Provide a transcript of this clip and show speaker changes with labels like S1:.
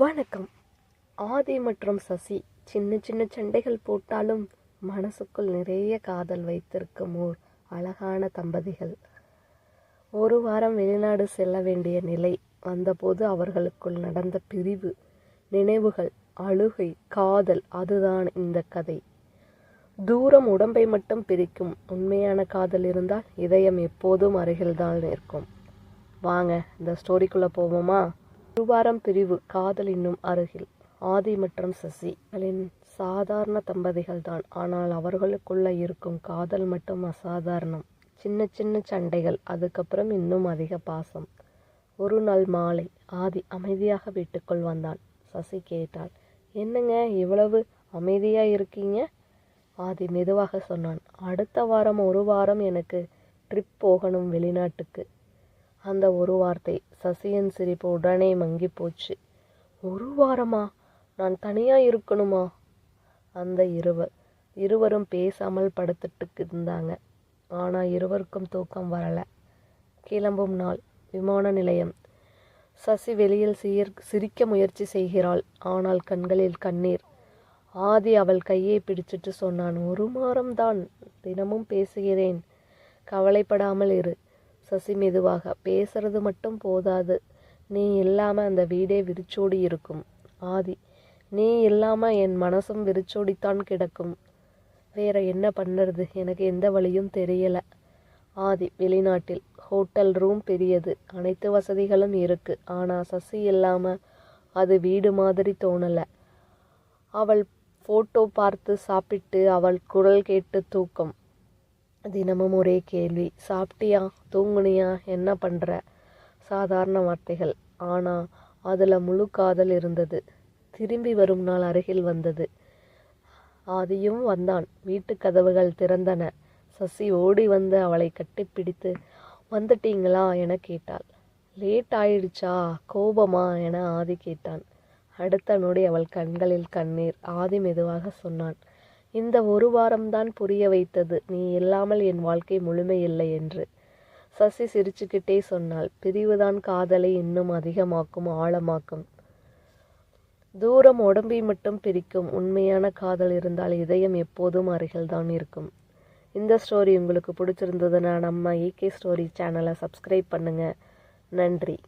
S1: வணக்கம். ஆதி மற்றும் சசி சின்ன சின்ன சண்டைகள் போட்டாலும் மனசுக்குள் நிறைய காதல் வைத்திருக்கும் ஓர் அழகான தம்பதிகள். ஒரு வாரம் வெளிநாடு செல்ல வேண்டிய நிலை வந்தபோது அவர்களுக்குள் நடந்த பிரிவு நினைவுகள் அழுகை காதல் அதுதான் இந்த கதை. தூரம் உடம்பை மட்டும் பிரிக்கும் உண்மையான காதல் இருந்தால் இதயம் எப்போதும் அருகில்தான் இருக்கும் வாங்க இந்த ஸ்டோரிக்குள்ளே போவோமா? ஒரு வாரம் பிரிவு காதல் இன்னும் அருகில். ஆதி மற்றும் சசி களின் சாதாரண தம்பதிகள் தான் ஆனால் அவர்களுக்குள்ள இருக்கும் காதல் மட்டும் அசாதாரணம். சின்ன சின்ன சண்டைகள் அதுக்கப்புறம் இன்னும் அதிக பாசம். ஒரு நாள் மாலை ஆதி அமைதியாக வீட்டுக்குள் வந்தான். சசி கேட்டாள் என்னங்க இவ்வளவு அமைதியா இருக்கீங்க? ஆதி மெதுவாக சொன்னான் அடுத்த வாரம் ஒரு வாரம் எனக்கு ட்ரிப் போகணும் வெளிநாட்டுக்கு. அந்த ஒரு வார்த்தை சசியின் சிரிப்பு உடனே மங்கி போச்சு. ஒரு வாரமா? நான் தனியாக இருக்கணுமா? அந்த இருவர் இருவரும் பேசாமல் படுத்துட்டு இருந்தாங்க. ஆனால் இருவருக்கும் தூக்கம் வரலை. கிளம்பும் நாள் விமான நிலையம். சசி வெளியில் சீர் சிரிக்க முயற்சி செய்கிறாள். ஆனால் கண்களில் கண்ணீர். ஆதி அவள் கையை பிடிச்சிட்டு சொன்னான் ஒரு வாரம்தான் தினமும் பேசுகிறேன். கவலைப்படாமல் இரு. சசி மெதுவாக பேசுறது மட்டும் போதாது. நீ இல்லாமல் அந்த வீடே விரிச்சோடி இருக்கும். ஆதி நீ இல்லாமல் என் மனசும் விரிச்சோடித்தான் கிடக்கும். வேற என்ன பண்ணுறது? எனக்கு எந்த வழியும் தெரியல ஆதி வெளிநாட்டில். ஹோட்டல் ரூம் பெரியது. அனைத்து வசதிகளும் இருக்கு. ஆனால் சசி இல்லாமல் அது வீடு மாதிரி தோணலை. அவள் ஃபோட்டோ பார்த்து சாப்பிட்டு அவள் குரல் கேட்டு தூக்கம். தினமும் ஒரே கேள்வி சாப்பிட்டியா தூங்குனியா என்ன பண்ணுற சாதாரண வார்த்தைகள். ஆனால் அதில் முழு காதல் இருந்தது. திரும்பி வரும் நாள் அருகில் வந்தது. ஆதியும் வந்தான். வீட்டு கதவுகள் திறந்தன. சசி ஓடி வந்து அவளை கட்டிப்பிடித்து வந்துட்டீங்களா? என கேட்டாள். லேட் ஆயிடுச்சா? கோபமா? என ஆதி கேட்டான். அடுத்த நொடி அவள் கண்களில் கண்ணீர். ஆதி மெதுவாக சொன்னான். இந்த ஒரு வாரம்தான் புரிய வைத்தது. நீ இல்லாமல் என் வாழ்க்கை முழுமையில்லை என்று. சசி சிரிச்சுக்கிட்டே சொன்னாள். பிரிவுதான் காதலை இன்னும் அதிகமாக்கும் ஆழமாக்கும். தூரம் உடம்பை மட்டும் பிரிக்கும். உண்மையான காதல் இருந்தால் இதயம் எப்போதும் அருகில்தான் இருக்கும். இந்த ஸ்டோரி உங்களுக்கு பிடிச்சிருந்ததுன்னா நம்ம ஏகே ஸ்டோரி சேனலை சப்ஸ்கிரைப் பண்ணுங்கள் நன்றி.